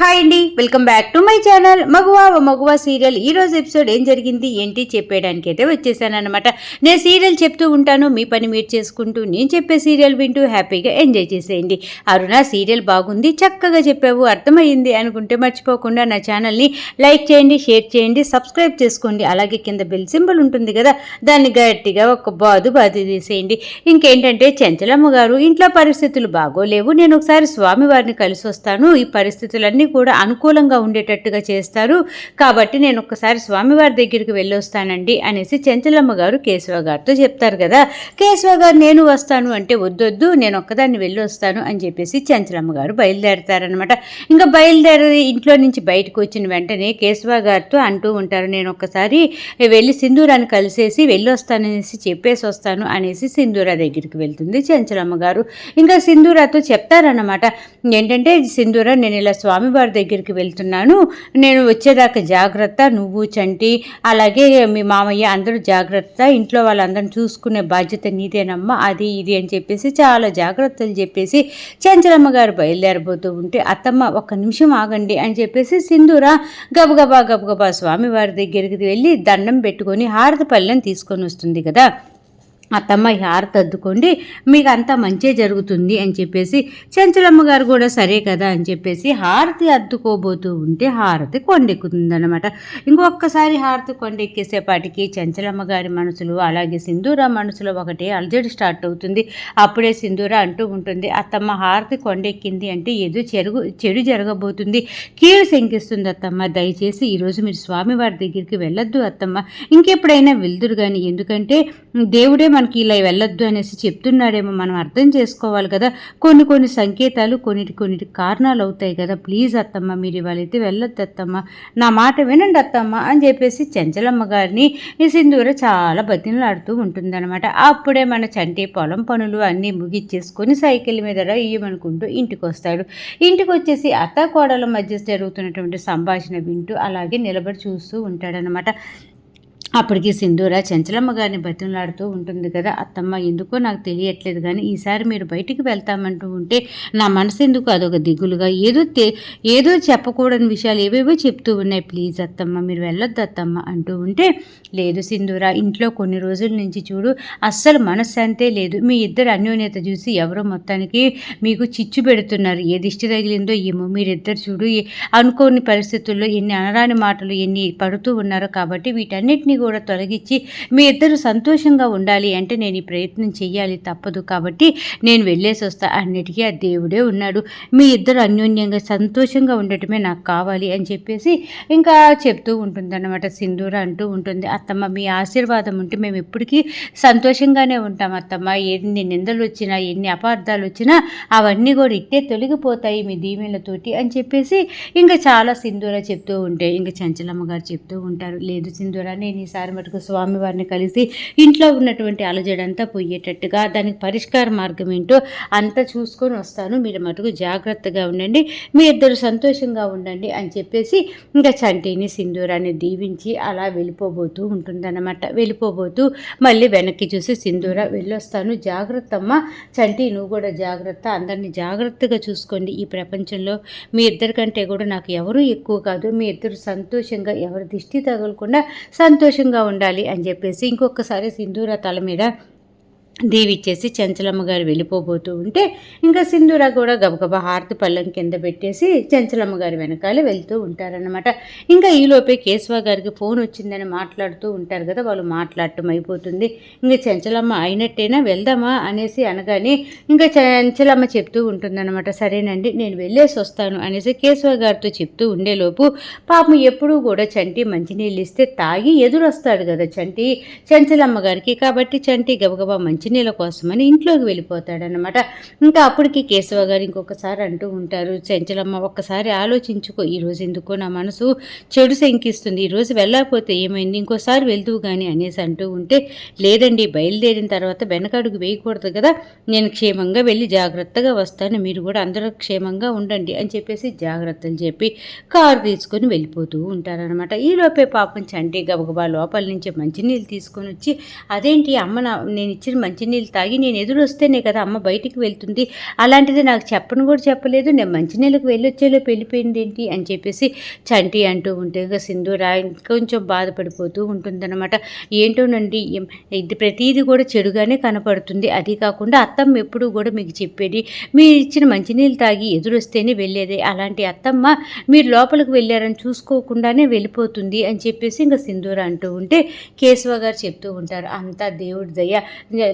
Hi అండి welcome back to my channel. Maguva Maguva serial. ఈ రోజు ఎపిసోడ్ ఏం జరిగింది ఏంటి చెప్పేయడానికి అయితే వచ్చేసాను అనమాట నేను సీరియల్ చెప్తూ ఉంటాను మీ పని మీరు చేసుకుంటూ నేను చెప్పే సీరియల్ వింటూ హ్యాపీగా ఎంజాయ్ చేసేయండి. అరుణ సీరియల్ బాగుంది చక్కగా చెప్పావు అర్థమైంది అనుకుంటే మర్చిపోకుండా నా ఛానల్ని లైక్ చేయండి షేర్ చేయండి సబ్స్క్రైబ్ చేసుకోండి. అలాగే కింద బెల్ సింబల్ ఉంటుంది కదా దాన్ని గట్టిగా ఒక బాదు బాదు తీసేయండి ఇంకేంటంటే చెంచలమ్మ గారు ఇంట్లో పరిస్థితులు బాగోలేవు నేను ఒకసారి స్వామివారిని కలిసి వస్తాను ఈ పరిస్థితులన్నీ కూడా అనుకూలంగా ఉండేటట్టుగా చేస్తారు. కాబట్టి నేను ఒక్కసారి స్వామివారి దగ్గరికి వెళ్ళొస్తానండి అనేసి చెంచలమ్మ గారు కేశవ గారితో చెప్తారు కదా. కేశవ గారు నేను వస్తాను అంటే వద్దొద్దు నేను ఒక్కదాన్ని వెళ్ళి వస్తాను అని చెప్పేసి చెంచలమ్మ గారు బయలుదేరతారనమాట ఇంకా బయలుదేరి ఇంట్లో నుంచి బయటకు వచ్చిన వెంటనే కేశవ గారితో అంటూ ఉంటారు నేను ఒక్కసారి వెళ్ళి సింధూరాన్ని కలిసేసి వెళ్ళొస్తాననేసి చెప్పేసి వస్తాను అనేసి సింధూరా దగ్గరికి వెళ్తుంది చెంచలమ్మ గారు. ఇంకా సింధూరాతో చెప్తారన్నమాట ఏంటంటే సింధూరా నేను ఇలా స్వామివారి దగ్గరికి వెళ్తున్నాను. నేను వచ్చేదాకా జాగ్రత్త నువ్వు చంటి అలాగే మీ మామయ్య అందరూ జాగ్రత్త ఇంట్లో వాళ్ళందరిని చూసుకునే బాధ్యత నీదేనమ్మా అది ఇది అని చెప్పేసి చాలా జాగ్రత్తలు చెప్పేసి చెంచలమ్మ గారు బయలుదేరబోతూ ఉంటే అత్తమ్మ ఒక్క నిమిషం ఆగండి అని చెప్పేసి సింధూర గబగబా గబగబా స్వామివారి దగ్గరికి వెళ్ళి దండం పెట్టుకొని హారతి పళ్ళెం తీసుకొని వస్తుంది కదా. అత్తమ్మ హారతి అద్దుకోండి మీకు అంతా మంచే జరుగుతుంది అని చెప్పేసి చెంచలమ్మ గారు కూడా సరే కదా అని చెప్పేసి హారతి అద్దుకోబోతూ ఉంటే హారతి కొండెక్కుతుందనమాట ఇంకొకసారి హారతి కొండెక్కేసేపాటికి చెంచలమ్మ గారి మనసులో అలాగే సింధూర మనసులో ఒకటే అలజడి స్టార్ట్ అవుతుంది. అప్పుడే సింధూర అంటూ ఉంటుంది అత్తమ్మ హారతి కొండెక్కింది అంటే ఏదో చెరుగు చెడు జరగబోతుంది కీడు శంకిస్తుంది అత్తమ్మ దయచేసి ఈరోజు మీరు స్వామివారి దగ్గరికి వెళ్ళొద్దు అత్తమ్మ ఇంకెప్పుడైనా వెళ్దురు కానీ ఎందుకంటే దేవుడే మనకి ఇలా వెళ్ళొద్దు అనేసి చెప్తున్నాడేమో మనం అర్థం చేసుకోవాలి కదా. కొన్ని కొన్ని సంకేతాలు కొన్నిటి కొన్నిటి కారణాలు అవుతాయి కదా. ప్లీజ్ అత్తమ్మ మీరు ఇవాళైతే వెళ్ళొద్దు అత్తమ్మ. నా మాట వినండి అత్తమ్మ అని చెప్పేసి చెంచలమ్మ గారిని ఈ సింధూర చాలా బతినలాడుతూ ఉంటుందన్నమాట. అప్పుడే మన చంటి పొలం పనులు అన్నీ ముగిచ్చేసుకొని సైకిల్ మీద ఇయ్యమనుకుంటూ ఇంటికి వస్తాడు ఇంటికి వచ్చేసి అత్త కోడల మధ్య జరుగుతున్నటువంటి సంభాషణ వింటూ అలాగే నిలబడి చూస్తూ ఉంటాడనమాట అప్పటికి సింధూర చెంచలమ్మ గారిని బతిమలాడుతూ ఉంటుంది కదా. అత్తమ్మ ఎందుకో నాకు తెలియట్లేదు కానీ ఈసారి మీరు బయటికి వెళ్తామంటూ ఉంటే నా మనసు ఎందుకు అదొక దిగులుగా? ఏదో తె ఏదో చెప్పకూడని విషయాలు ఏవేవో చెప్తూ ఉన్నాయి. ప్లీజ్ అత్తమ్మ మీరు వెళ్ళొద్దు అత్తమ్మ అంటూ ఉంటే లేదు సింధూర ఇంట్లో కొన్ని రోజుల నుంచి చూడు అస్సలు మనశ్శాంతే లేదు. మీ ఇద్దరు అన్యోన్యత చూసి ఎవరో మొత్తానికి మీకు చిచ్చు పెడుతున్నారు. ఏ దిష్టి తగిలిందో ఏమో మీరిద్దరు చూడు ఏ- అనుకోని పరిస్థితుల్లో ఎన్ని అనరాని మాటలు ఎన్ని పడుతూ ఉన్నారో కాబట్టి వీటన్నిటిని కూడా తొలగించి మీ ఇద్దరు సంతోషంగా ఉండాలి అంటే నేను ఈ ప్రయత్నం చెయ్యాలి తప్పదు కాబట్టి నేను వెళ్ళేసి వస్తా అన్నిటికీ ఆ దేవుడే ఉన్నాడు. మీ ఇద్దరు అన్యోన్యంగా సంతోషంగా ఉండటమే నాకు కావాలి అని చెప్పేసి ఇంకా చెప్తూ ఉంటుందన్నమాట. సింధూర అంటూ ఉంటుంది. అత్తమ్మ మీ ఆశీర్వాదం ఉంటే మేము ఎప్పటికీ సంతోషంగానే ఉంటాం అత్తమ్మ. ఎన్ని నిందలు వచ్చినా ఎన్ని అపార్థాలు వచ్చినా అవన్నీ కూడా ఇట్టే తొలగిపోతాయి మీ దీవెనలతోటి అని చెప్పేసి ఇంకా చాలా సింధూర చెప్తూ ఉంటే ఇంకా చంచలమ్మ గారు చెప్తూ ఉంటారు. లేదు సింధూర నేను ఈసారి మటుకు స్వామివారిని కలిసి ఇంట్లో ఉన్నటువంటి అలజడంతా పోయేటట్టుగా దానికి పరిష్కార మార్గం ఏంటో అంతా చూసుకొని వస్తాను. మీరు మటుకు జాగ్రత్తగా ఉండండి. మీ ఇద్దరు సంతోషంగా ఉండండి అని చెప్పేసి ఇంకా చంటిని సింధూరాన్ని దీవించి అలా వెళ్ళిపోబోతూ ఉంటుందన్నమాట. వెళ్ళిపోబోతూ మళ్ళీ వెనక్కి చూసి సింధూర వెళ్ళొస్తాను. జాగ్రత్త అమ్మ చంటి నువ్వు కూడా జాగ్రత్త. అందరినీ జాగ్రత్తగా చూసుకోండి. ఈ ప్రపంచంలో మీ ఇద్దరికంటే కూడా నాకు ఎవరు ఎక్కువ కాదు. మీ ఇద్దరు సంతోషంగా ఎవరి దిష్టి తగలకుండా సంతోషంగా ఉండాలి అని చెప్పేసి ఇంకొకసారి సింధూర తల మీద దీవిచ్చేసి చెంచలమ్మ గారు వెళ్ళిపోబోతూ ఉంటే ఇంకా సింధూర కూడా గబగబా హారతి పళ్ళం కింద పెట్టేసి చెంచలమ్మ గారి వెనకాల వెళ్తూ ఉంటారనమాట ఇంకా ఈలోపే కేశవ గారికి ఫోన్ వచ్చిందని మాట్లాడుతూ ఉంటారు కదా వాళ్ళు మాట్లాడటం అయిపోతుంది. ఇంకా చెంచలమ్మ అయినట్టేనా వెళ్దామా అనేసి అనగానే ఇంకా చెంచలమ్మ చెప్తూ ఉంటుందన్నమాట. సరేనండి నేను వెళ్ళేసి వస్తాను అనేసి కేశవ గారితో చెప్తూ ఉండేలోపు పాపం ఎప్పుడూ కూడా చంటి మంచినీళ్ళు ఇస్తే తాగి ఎదురొస్తాడు కదా చంటి చెంచలమ్మ గారికి. కాబట్టి చంటి గబగబా మంచి మంచినీళ్ళ కోసమని ఇంట్లోకి వెళ్ళిపోతాడనమాట ఇంకా అప్పటికి కేశవ గారు ఇంకొకసారి అంటూ ఉంటారు చెంచలమ్మ ఒక్కసారి ఆలోచించుకో ఈరోజు ఎందుకో నా మనసు చెడు శంకిస్తుంది. ఈరోజు వెళ్ళకపోతే ఏమైంది? ఇంకోసారి వెళ్తూ కానీ అనేసి అంటూ ఉంటే లేదండి బయలుదేరిన తర్వాత వెనకడుగు వేయకూడదు కదా. నేను క్షేమంగా వెళ్ళి జాగ్రత్తగా వస్తాను. మీరు కూడా అందరూ క్షేమంగా ఉండండి అని చెప్పేసి జాగ్రత్తలు చెప్పి కారు తీసుకొని వెళ్ళిపోతూ ఉంటారనమాట ఈలోపే పాపం చంటి గబగబా లోపల నుంచి మంచినీళ్ళు తీసుకొని వచ్చి అదేంటి అమ్మ నా నేను ఇచ్చిన మంచినీళ్ళు తాగి నేను ఎదురు వస్తేనే కదా అమ్మ బయటికి వెళ్తుంది. అలాంటిది నాకు చెప్పను కూడా చెప్పలేదు. నేను మంచినీళ్ళకి వెళ్ళొచ్చేలో వెళ్ళిపోయింది ఏంటి అని చెప్పేసి చంటి అంటూ ఉంటే ఇంకా సింధూరా ఇంకొంచెం బాధపడిపోతూ ఉంటుందన్నమాట. ఏంటోనండి ఇది ప్రతిదీ కూడా చెడుగానే కనపడుతుంది. అది కాకుండా అత్తమ్మ ఎప్పుడూ కూడా మీకు చెప్పేది మీరు ఇచ్చిన మంచినీళ్ళు తాగి ఎదురొస్తేనే వెళ్ళేది. అలాంటి అత్తమ్మ మీరు లోపలికి వెళ్ళారని చూసుకోకుండానే వెళ్ళిపోతుంది అని చెప్పేసి ఇంకా సింధూర అంటూ ఉంటే కేశవ గారు చెప్తూ ఉంటారు. అంతా దేవుడి దయ.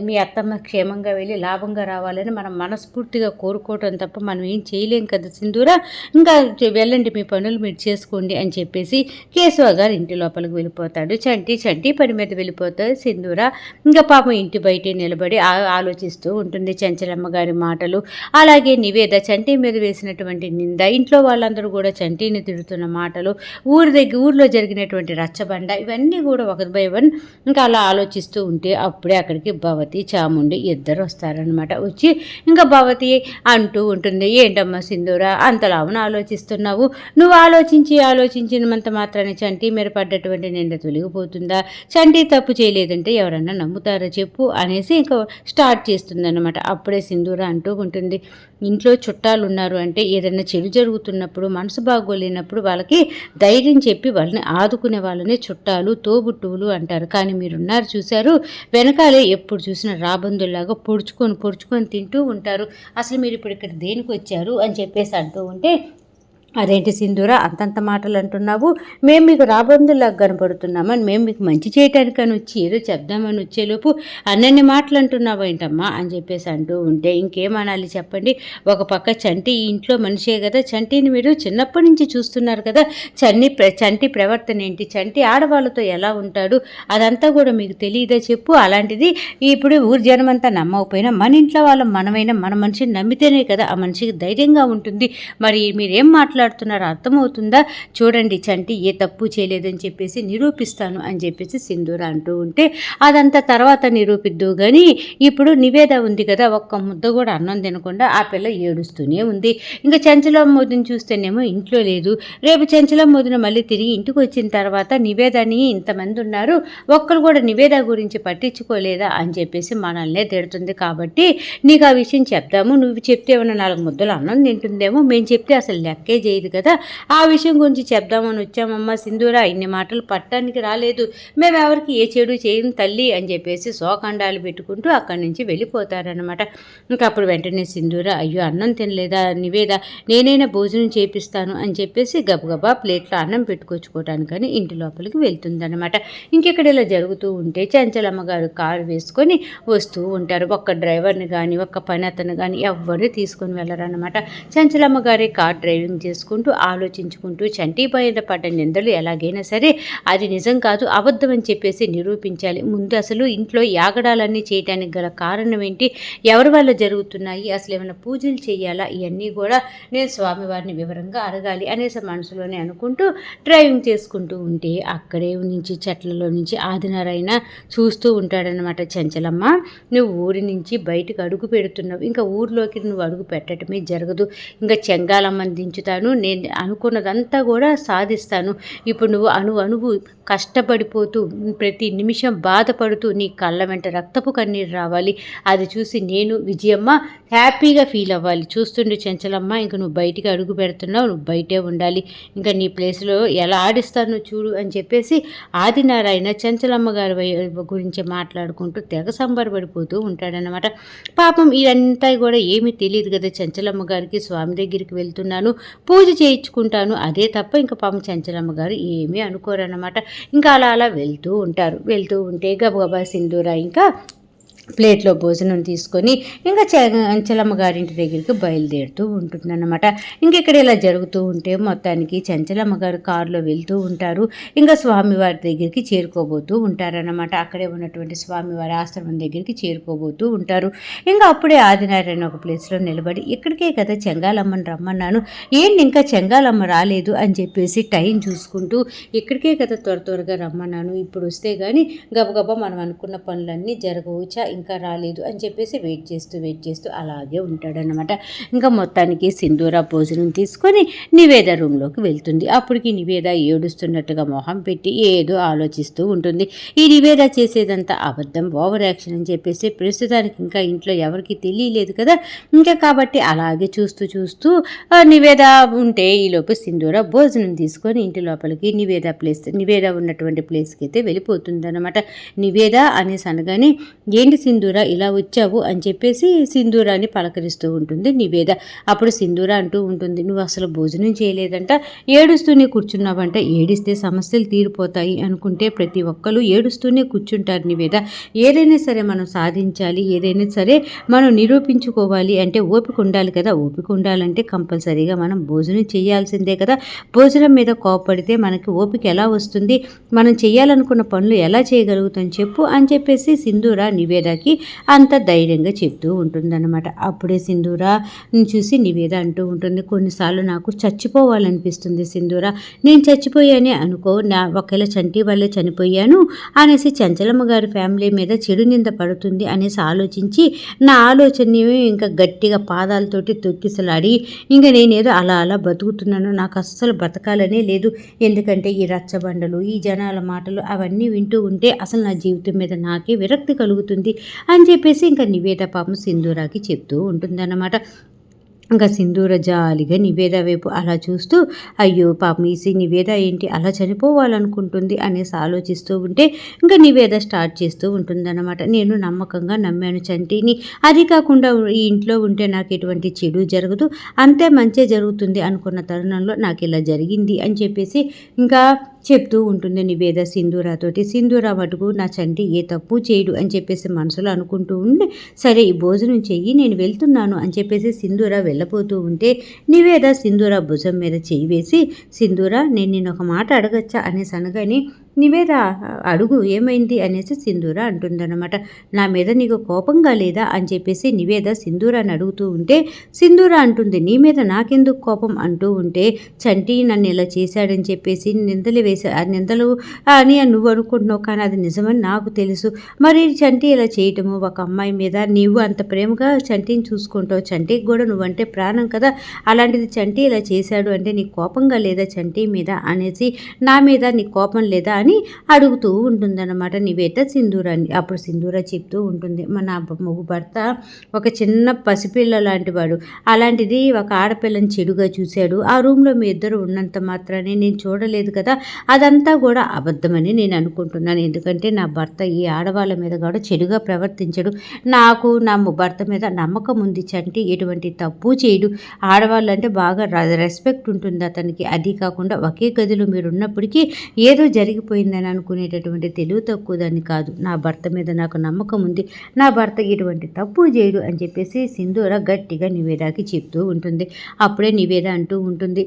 మీ అత్తమ్మ క్షేమంగా వెళ్ళి లాభంగా రావాలని మనం మనస్ఫూర్తిగా కోరుకోవటం తప్ప మనం ఏం చేయలేం కదా సింధూర. ఇంకా వెళ్ళండి మీ పనులు మీరు చేసుకోండి అని చెప్పేసి కేశవ గారు ఇంటి లోపలికి వెళ్ళిపోతాడు. చంటి చంటి పని మీద వెళ్ళిపోతాడు సింధూర. ఇంకా పాపం ఇంటి బయటే నిలబడి ఆలోచిస్తూ ఉంటుంది చంచలమ్మ గారి మాటలు. అలాగే నివేద చంటి మీద వేసినటువంటి నింద ఇంట్లో వాళ్ళందరూ కూడా చంటిని తిడుతున్న మాటలు ఊరి దగ్గర ఊర్లో జరిగినటువంటి రచ్చబండ ఇవన్నీ కూడా ఒక బై వన్. ఇంకా అలా ఆలోచిస్తూ ఉంటే అప్పుడే అక్కడికి భవతి చాముండి ఇద్దరు వస్తారనమాట వచ్చి ఇంకా భవతి అంటూ ఉంటుంది ఏంటమ్మా సింధూర అంతలావున ఆలోచిస్తున్నావు? నువ్వు ఆలోచించి ఆలోచించినంత మాత్రాన్ని చంటి మీద పడ్డటువంటి నింద తొలగిపోతుందా? చంటి తప్పు చేయలేదంటే ఎవరన్నా నమ్ముతారా చెప్పు అనేసి ఇంకా స్టార్ట్ చేస్తుందన్నమాట. అప్పుడే సింధూర అంటూ ఉంటుంది ఇంట్లో చుట్టాలు ఉన్నారు అంటే ఏదైనా చెడు జరుగుతున్నప్పుడు మనసు బాగోలేనప్పుడు వాళ్ళకి ధైర్యం చెప్పి వాళ్ళని ఆదుకునే వాళ్ళని చుట్టాలు తోబుట్టువులు అంటారు. కానీ మీరున్నారు చూశారు వెనకాలే ఎప్పుడు చూసినా రాబందుల్లాగా పొడుచుకొని పొడుచుకొని తింటూ ఉంటారు. అసలు మీరు ఇప్పుడు ఇక్కడ దేనికి వచ్చారు అని చెప్పేసి అంటూ ఉంటే అదేంటి సింధూర? అంతంత మాటలు అంటున్నావు మేము మీకు రాబందుల్లా కనపడుతున్నామని మేము మీకు మంచి చేయటానికని వచ్చి ఏదో చెప్దామని వచ్చేలోపు అన్నన్ని మాటలు అంటున్నావు ఏంటమ్మా? అని చెప్పేసి అంటూ ఉంటే ఇంకేమనాలి చెప్పండి? ఒక పక్క చంటి ఇంట్లో మనిషే కదా చంటిని మీరు చిన్నప్పటి నుంచి చూస్తున్నారు కదా చన్ని చంటి ప్రవర్తన ఏంటి? చంటి ఆడవాళ్ళతో ఎలా ఉంటాడు? అదంతా కూడా మీకు తెలియదా చెప్పు. అలాంటిది ఇప్పుడు ఊరి జనమంతా నమ్మకపోయినా మన ఇంట్లో వాళ్ళ మనమైనా మన మనిషిని నమ్మితేనే కదా ఆ మనిషికి ధైర్యంగా ఉంటుంది. మరి మీరేం మాట్లాడుతున్నారో అర్థమవుతుందా? చూడండి చంటి ఏ తప్పు చేయలేదని చెప్పేసి నిరూపిస్తాను అని చెప్పేసి సింధూర అంటూ ఉంటే అదంతా తర్వాత నిరూపిద్దు. కానీ ఇప్పుడు నివేద ఉంది కదా ఒక్క ముద్ద కూడా అన్నం తినకుండా ఆ పిల్ల ఏడుస్తూనే ఉంది. ఇంకా చంచలం మోదిని చూస్తేనేమో ఇంట్లో లేదు. రేపు చంచలం మోదిన మళ్ళీ తిరిగి ఇంటికి వచ్చిన తర్వాత నివేదని ఇంతమంది ఉన్నారు ఒక్కరు కూడా నివేద గురించి పట్టించుకోలేదా అని చెప్పేసి మనల్నే తిడుతుంది. కాబట్టి నీకు ఆ విషయం చెప్దాము. నువ్వు చెప్తే ఏమైనా నాలుగు ముద్దలు అన్నం తింటుందేమో మేము చెప్తే అసలు లెక్కే చేయదు కదా. ఆ విషయం గురించి చెప్దామని వచ్చామమ్మ సింధూర. ఇన్ని మాటలు పట్టడానికి రాలేదు. మేము ఎవరికి ఏ చెడు చేయను తల్లి అని చెప్పేసి శోఖండాలు పెట్టుకుంటూ అక్కడి నుంచి వెళ్ళిపోతారనమాట ఇంకా అప్పుడు వెంటనే సింధూర అయ్యో అన్నం తినలేదా? నివేద? నేనైనా భోజనం చేపిస్తాను అని చెప్పేసి గబగబా ప్లేట్లో అన్నం పెట్టుకొచ్చుకోవటానికని ఇంటి లోపలికి వెళ్తుందనమాట ఇంకెక్కడ ఇలా జరుగుతూ ఉంటే చంచలమ్మ గారు కారు వేసుకొని వస్తూ ఉంటారు. ఒక్క డ్రైవర్ని కానీ ఒక్క పని అతను కానీ ఎవరిని తీసుకొని వెళ్ళరన్నమాట. చంచలమ్మ గారే కార్ డ్రైవింగ్ చేసి చేసుకుంటూ ఆలోచించుకుంటూ చంటి పైన పడ్డ నిందలు ఎలాగైనా సరే అది నిజం కాదు అబద్ధం అని చెప్పేసి నిరూపించాలి. ముందు అసలు ఇంట్లో యాగడాలన్నీ చేయడానికి గల కారణం ఏంటి? ఎవరి వల్ల జరుగుతున్నాయి? అసలు ఏమైనా పూజలు చేయాలా? ఇవన్నీ కూడా నేను స్వామివారిని వివరంగా అడగాలి అనేసి మనసులోనే అనుకుంటూ డ్రైవింగ్ చేసుకుంటూ ఉంటే అక్కడే నుంచి చెట్లలో నుంచి ఆదినారాయణ చూస్తూ ఉంటాడనమాట చంచలమ్మ. నువ్వు ఊరి నుంచి బయటకు అడుగు పెడుతున్నావు. ఇంకా ఊర్లోకి నువ్వు అడుగు పెట్టడమే జరగదు. ఇంకా చెంగాలమ్మని దించుతాను నేను అనుకున్నదంతా కూడా సాధిస్తాను. ఇప్పుడు నువ్వు అణు అణువు కష్టపడిపోతూ ప్రతి నిమిషం బాధపడుతూ నీ కళ్ళ వెంట రక్తపు కన్నీరు రావాలి. అది చూసి నేను విజయమ్మ హ్యాపీగా ఫీల్ అవ్వాలి. చూస్తుండే చెంచలమ్మ ఇంక నువ్వు బయటికి అడుగు పెడుతున్నావు నువ్వు బయటే ఉండాలి. ఇంకా నీ ప్లేస్లో ఎలా ఆడిస్తానో చూడు అని చెప్పేసి ఆదినారాయణ చెంచలమ్మ గారి వై- గురించి మాట్లాడుకుంటూ తెగ సంబరపడిపోతూ ఉంటాడనమాట పాపం ఇదంతా కూడా ఏమీ తెలియదు కదా చెంచలమ్మ గారికి. స్వామి దగ్గరికి వెళ్తున్నాను. పూజ చేయించుకుంటాను. అదే తప్ప ఇంకా పాపం చంచలమ్మ గారు ఏమీ అనుకోరన్నమాట. ఇంకా అలా అలా వెళ్తూ ఉంటారు. వెళ్తూ ఉంటే గబగబా సింధూర ఇంకా ప్లేట్లో భోజనం తీసుకొని ఇంకా చంచలమ్మ గారింటి దగ్గరికి బయలుదేరుతూ ఉంటుందన్నమాట. ఇంకెక్కడ ఇలా జరుగుతూ ఉంటే మొత్తానికి చంచలమ్మ గారు కారులో వెళ్తూ ఉంటారు. ఇంకా స్వామివారి దగ్గరికి చేరుకోబోతూ ఉంటారన్నమాట. అక్కడే ఉన్నటువంటి స్వామివారి ఆశ్రమం దగ్గరికి చేరుకోబోతూ ఉంటారు. ఇంకా అప్పుడే ఆదినారాయణ ఒక ప్లేస్లో నిలబడి ఇక్కడికే కదా చెంగాలమ్మని రమ్మన్నాను. ఏంటి ఇంకా చెంగాలమ్మ రాలేదు? అని చెప్పేసి టైం చూసుకుంటూ ఇక్కడికే కదా త్వర త్వరగా రమ్మన్నాను. ఇప్పుడు వస్తే కానీ గబగబా మనం అనుకున్న పనులన్నీ జరగవచ్చా? ఇంకా రాలేదు అని చెప్పేసి వెయిట్ చేస్తూ వెయిట్ చేస్తూ అలాగే ఉంటాడనమాట ఇంకా మొత్తానికి సింధూర భోజనం తీసుకొని నివేద రూమ్లోకి వెళ్తుంది. అప్పటికి నివేద ఏడుస్తున్నట్టుగా మొహం పెట్టి ఏదో ఆలోచిస్తూ ఉంటుంది. ఈ నివేద చేసేదంతా అబద్ధం ఓవర్ యాక్షన్ అని చెప్పేసి ప్రస్తుతానికి ఇంకా ఇంట్లో ఎవరికి తెలియలేదు కదా. ఇంకా కాబట్టి అలాగే చూస్తూ చూస్తూ నివేద ఉంటే ఈలోపు సింధూర భోజనం తీసుకొని ఇంటి లోపలికి నివేద ప్లేస్ నివేద ఉన్నటువంటి ప్లేస్కి అయితే వెళ్ళిపోతుంది అనమాట నివేద అనేసి అనగానే ఏంటి సింధూర ఇలా వచ్చావు అని చెప్పేసి సింధూరాన్ని పలకరిస్తూ ఉంటుంది నివేద. అప్పుడు సింధూర అంటూ ఉంటుంది నువ్వు అసలు భోజనం చేయలేదంట ఏడుస్తూనే కూర్చున్నావంట. ఏడిస్తే సమస్యలు తీరిపోతాయి అనుకుంటే ప్రతి ఒక్కరు ఏడుస్తూనే కూర్చుంటారు నివేద. ఏదైనా సరే మనం సాధించాలి ఏదైనా సరే మనం నిరూపించుకోవాలి అంటే ఓపిక ఉండాలి కదా. ఓపిక ఉండాలంటే కంపల్సరీగా మనం భోజనం చేయాల్సిందే కదా. భోజనం మీద కోపడితే మనకి ఓపిక ఎలా వస్తుంది? మనం చేయాలనుకున్న పనులు ఎలా చేయగలుగుతాం చెప్పు అని చెప్పేసి సింధూర నివేదకి అంత ధైర్యంగా చెప్తూ ఉంటుందన్నమాట. అప్పుడే సింధూర చూసి నివేద అంటూ ఉంటుంది. కొన్నిసార్లు నాకు చచ్చిపోవాలనిపిస్తుంది సింధూర. నేను చచ్చిపోయానే అనుకో నా ఒకవేళ చంటి వల్లే చనిపోయాను అనేసి చంచలమ్మ గారి ఫ్యామిలీ మీద చెడు నింద పడుతుంది అనేసి ఆలోచించి నా ఆలోచనని ఇంకా గట్టిగా పాదాలతోటి తొక్కిసలాడి ఇంకా నేనేదో అలా అలా బతుకుతున్నాను. నాకు అస్సలు బతకాలనే లేదు. ఎందుకంటే ఈ రచ్చబండలు ఈ జనాల మాటలు అవన్నీ వింటూ ఉంటే అసలు నా జీవితం మీద నాకే విరక్తి కలుగుతుంది. అని చెప్పేసి ఇంకా నివేద పాపం సింధూరాకి చెప్తూ ఉంటుందన్నమాట. ఇంకా సింధూర జాలిగా నివేద వైపు అలా చూస్తూ అయ్యో పాపం ఈ సి- నివేద ఏంటి? అలా చనిపోవాలనుకుంటుంది అనేసి ఆలోచిస్తూ ఉంటే ఇంకా నివేద స్టార్ట్ చేస్తూ ఉంటుందన్నమాట. నేను నమ్మకంగా నమ్మాను చంటిని. అది కాకుండా ఈ ఇంట్లో ఉంటే నాకు ఎటువంటి చెడు జరగదు. అంతే మంచే జరుగుతుంది అనుకున్న తరుణంలో నాకు ఇలా జరిగింది అని చెప్పేసి ఇంకా చెప్తూ ఉంటుంది నివేద సింధూరాతోటి. సింధూరా మటుకు నా చంటి ఏ తప్పు చేయడు అని చెప్పేసి మనసులో అనుకుంటూ ఉండి సరే ఈ భోజనం చెయ్యి నేను వెళ్తున్నాను అని చెప్పేసి సింధూరా వెళ్ళబోతూ ఉంటే నివేద సింధూర భుజం మీద చేయి వేసి సింధూరా నేను నేను ఒక మాట అడగచ్చా అనేసి అనగానే నివేద అడుగు ఏమైంది అనేసి సింధూర అంటుందన్నమాట. నా మీద నీకు కోపంగా లేదా అని చెప్పేసి నివేద సింధూరాని అడుగుతూ ఉంటే సింధూర అంటుంది నీ మీద నాకెందుకు కోపం? అంటూ ఉంటే చంటి నన్ను ఇలా చేశాడని చెప్పేసి నిందలు వేసా ఆ నిందలు అని నువ్వు అనుకుంటున్నావు కానీ అది నిజమని నాకు తెలుసు. మరి చంటి ఇలా చేయటము ఒక అమ్మాయి మీద నీవు అంత ప్రేమగా చంటిని చూసుకుంటావు చంటికి కూడా నువ్వంటే ప్రాణం కదా. అలాంటిది చంటి ఇలా చేశాడు అంటే నీకు కోపంగా లేదా చంటి మీద? అనేసి నా మీద నీ కోపం లేదా? అని అడుగుతూ ఉంటుందన్నమాట. నివేత సింధూరాన్ని అప్పుడు సింధూర చెప్తూ ఉంటుంది. మన మొగ్గు భర్త ఒక చిన్న పసిపిల్ల లాంటి వాడు అలాంటిది ఒక ఆడపిల్లని చెడుగా చూశాడు. ఆ రూమ్లో మీ ఇద్దరు ఉన్నంత మాత్రాన్ని నేను చూడలేదు కదా. అదంతా కూడా అబద్ధమని నేను అనుకుంటున్నాను. ఎందుకంటే నా భర్త ఈ ఆడవాళ్ళ మీద కూడా చెడుగా ప్రవర్తించడు. నాకు నా భర్త మీద నమ్మకం ఉంది చంటి. ఎటువంటి తప్పు చేయడు. ఆడవాళ్ళు అంటే బాగా రెస్పెక్ట్ ఉంటుంది అతనికి. అది కాకుండా ఒకే గదిలో మీరు ఉన్నప్పటికీ ఏదో పోయిందని అనుకునేటటువంటి తెలివి తక్కువ దాన్ని కాదు. నా భర్త మీద నాకు నమ్మకం ఉంది. నా భర్త ఇటువంటి తప్పు చేయడు అని చెప్పేసి సింధూర గట్టిగా నివేదాకి చెప్తూ ఉంటుంది. అప్పుడే నివేద అంటూ ఉంటుంది.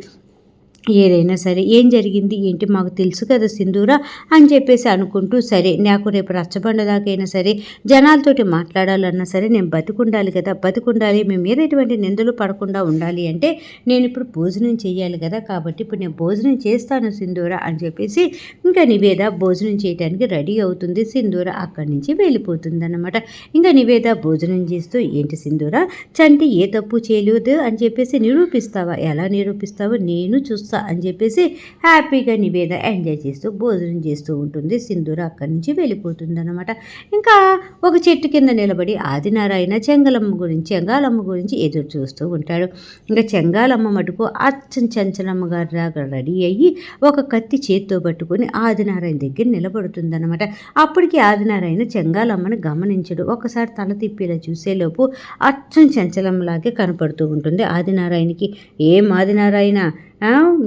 ఏదైనా సరే ఏం జరిగింది ఏంటి మాకు తెలుసు కదా సింధూర అని చెప్పేసి అనుకుంటూ సరే నాకు రేపు రచ్చబండ దాకైనా సరే జనాలతోటి మాట్లాడాలన్నా సరే నేను బతికుండాలి కదా బతికుండాలి మేము మీద ఎటువంటి నిందలు పడకుండా ఉండాలి అంటే నేను ఇప్పుడు భోజనం చేయాలి కదా కాబట్టి ఇప్పుడు నేను భోజనం చేస్తాను సింధూర అని చెప్పేసి ఇంకా నివేద భోజనం చేయడానికి రెడీ అవుతుంది. సింధూర అక్కడి నుంచి వెళ్ళిపోతుంది అనమాట ఇంకా నివేద భోజనం చేస్తూ ఏంటి సింధూర చంటి ఏ తప్పు చేయలేదు అని చెప్పేసి నిరూపిస్తావా? ఎలా నిరూపిస్తావో? నేను చూస్తాను చూస్తా అని చెప్పేసి హ్యాపీగా నివేద ఎంజాయ్ చేస్తూ భోజనం చేస్తూ ఉంటుంది. సింధూర అక్కడి నుంచి వెళ్ళిపోతుంది అనమాట ఇంకా ఒక చెట్టు కింద నిలబడి ఆదినారాయణ చెంగలమ్మ గురించి చెంగాలమ్మ గురించి ఎదురు చూస్తూ ఉంటాడు. ఇంకా చెంగాలమ్మ మటుకు అచ్చం చంచలమ్మ గారు రాగా రెడీ అయ్యి ఒక కత్తి చేత్తో పట్టుకొని ఆదినారాయణ దగ్గర నిలబడుతుందన్నమాట. అప్పటికి ఆదినారాయణ చెంగాలమ్మని గమనించడు. ఒకసారి తల తిప్పిలా చూసేలోపు అచ్చం చంచలమ్మలాగే కనపడుతూ ఉంటుంది. ఆదినారాయణకి ఏం ఆదినారాయణ?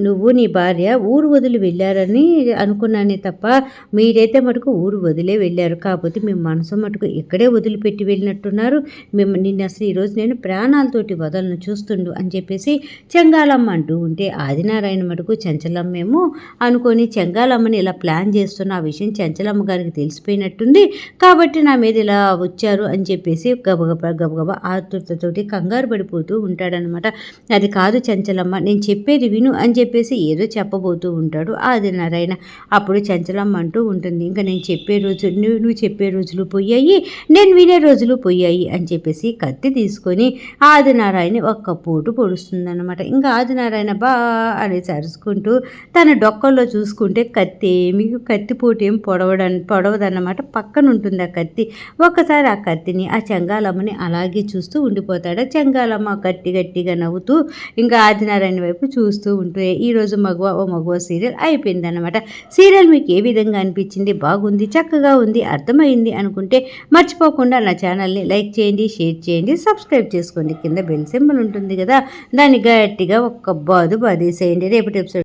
నువ్వు నీ భార్య ఊరు వదిలి వెళ్ళారని అనుకున్నానే తప్ప మీరైతే మటుకు ఊరు వదిలే వెళ్ళారు. కాకపోతే మీ మనసు మటుకు ఇక్కడే వదిలిపెట్టి వెళ్ళినట్టున్నారు. మేము నిన్ను అసలు ఈరోజు నేను ప్రాణాలతోటి వదలను చూస్తుండు అని చెప్పేసి చెంగాలమ్మ అంటూ ఉంటే ఆదినారాయణ మటుకు చెంచలమ్మేమో అనుకొని చెంగాలమ్మని ఇలా ప్లాన్ చేస్తున్న ఆ విషయం చెంచలమ్మ గారికి తెలిసిపోయినట్టుంది. కాబట్టి నా మీద ఇలా వచ్చారు అని చెప్పేసి గబగబ గబగబ ఆతురతతోటి కంగారు పడిపోతూ ఉంటాడనమాట అది కాదు చెంచలమ్మ నేను చెప్పేది విను అని చెప్పేసి ఏదో చెప్పబోతూ ఉంటాడు. ఆదినారాయణ అప్పుడు చంచలమ్మ అంటూ ఉంటుంది. ఇంకా నేను చెప్పే రోజు నువ్వు చెప్పే రోజులు పోయాయి నేను వినే రోజులు పోయాయి అని చెప్పేసి కత్తి తీసుకొని ఆదినారాయణ ఒక్క పోటు పొడుస్తుందన్నమాట. ఇంకా ఆదినారాయణ బా అనేసి అరుచుకుంటూ తన డొక్కల్లో చూసుకుంటే కత్తి ఏమి కత్తి పోటు ఏం పొడవడం పొడవదన్నమాట. పక్కన ఉంటుంది ఆ కత్తి. ఒక్కసారి ఆ కత్తిని ఆ చెంగాలమ్మని అలాగే చూస్తూ ఉండిపోతాడు. చెంగాలమ్మ గట్టి గట్టిగా నవ్వుతూ ఇంకా ఆదినారాయణ వైపు చూస్తూ ఉంటే ఈరోజు మగువ ఓ మగువ సీరియల్ అయిపోయిందన్నమాట. సీరియల్ మీకు ఏ విధంగా అనిపించింది? బాగుంది చక్కగా ఉంది అర్థమైంది అనుకుంటే మర్చిపోకుండా నా ఛానల్ని లైక్ చేయండి షేర్ చేయండి సబ్స్క్రైబ్ చేసుకోండి. కింద బెల్ సింబల్ ఉంటుంది కదా దాన్ని గట్టిగా ఒక్క బాదు బాధేసేయండి రేపటి ఎపిసోడ్